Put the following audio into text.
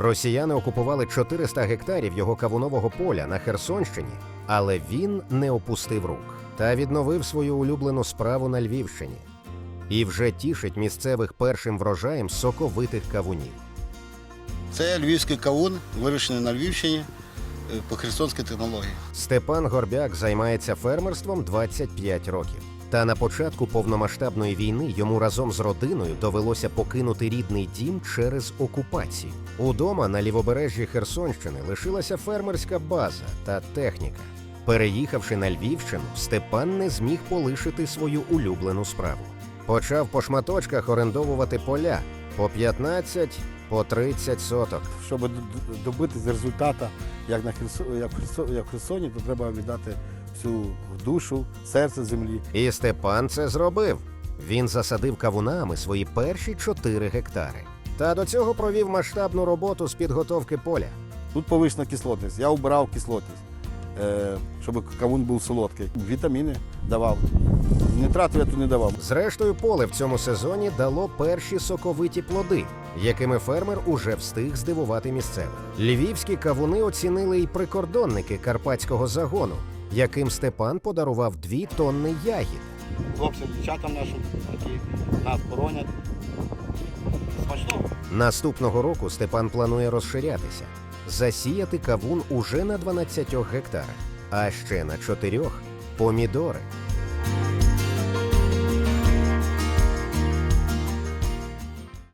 Росіяни окупували 400 гектарів його кавунового поля на Херсонщині, але він не опустив рук та відновив свою улюблену справу на Львівщині. І вже тішить місцевих першим врожаєм соковитих кавунів. Це львівський кавун, вирощений на Львівщині е, по херсонській технології. Степан Горбяк займається фермерством 25 років. Та на початку повномасштабної війни йому разом з родиною довелося покинути рідний дім через окупацію. Удома на лівобережжі Херсонщини лишилася фермерська база та техніка. Переїхавши на Львівщину, Степан не зміг полишити свою улюблену справу. Почав по шматочках орендовувати поля по 15, по 30 соток. Щоб д- д- добитись результату, як на Херсо, як в як в Херсоні, то треба віддати всю душу, серце землі. І Степан це зробив. Він засадив кавунами свої перші 4 гектари. Та до цього провів масштабну роботу з підготовки поля. Тут повищена кислотність. Я обирав кислотність, е, щоб кавун був солодкий. Вітаміни давав. Нитрату я тут не давав. Зрештою, поле в цьому сезоні дало перші соковиті плоди, якими фермер уже встиг здивувати місцевих. Львівські кавуни оцінили й прикордонники карпатського загону, яким Степан подарував дві тонни ягід. Хлопцям, дівчатам нашим, які нас боронять. Смачно. Наступного року Степан планує розширятися, засіяти кавун уже на 12 гектарах, а ще на 4 помідори.